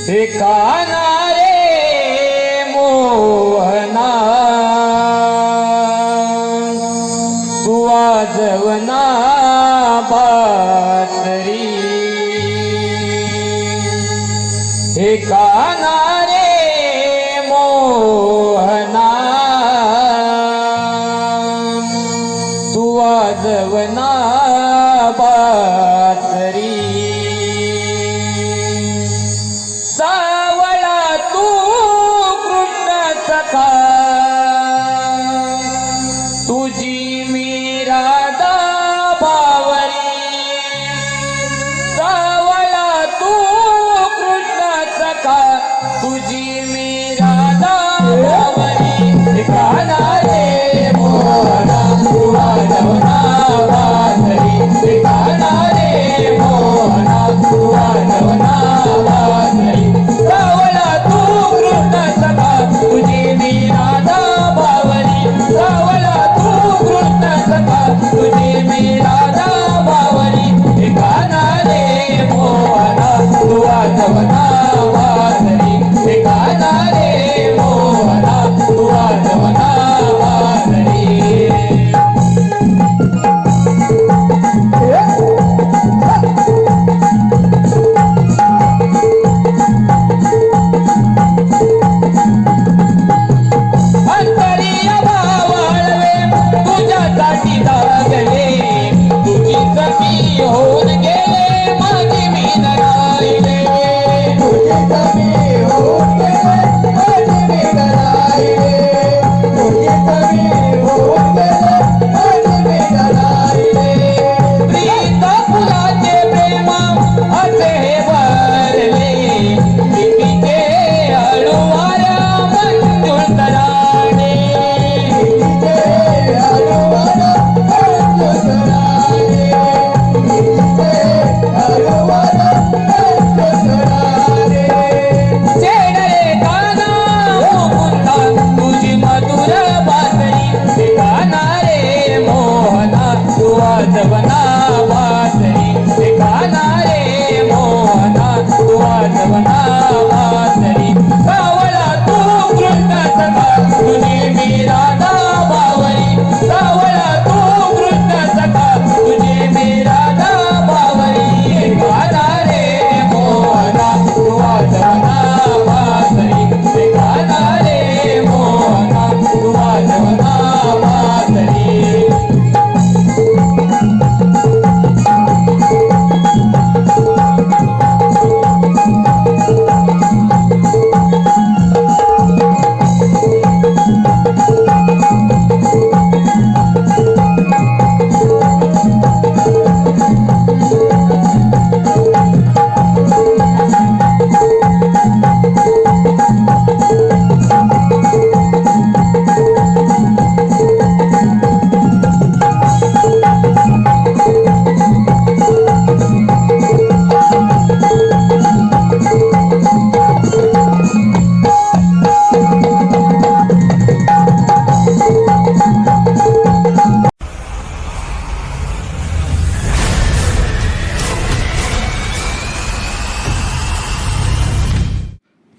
हे रे मोहना। तू वाजवना बासरी। हे रे मोहना। तू वाजवना me. தேவனா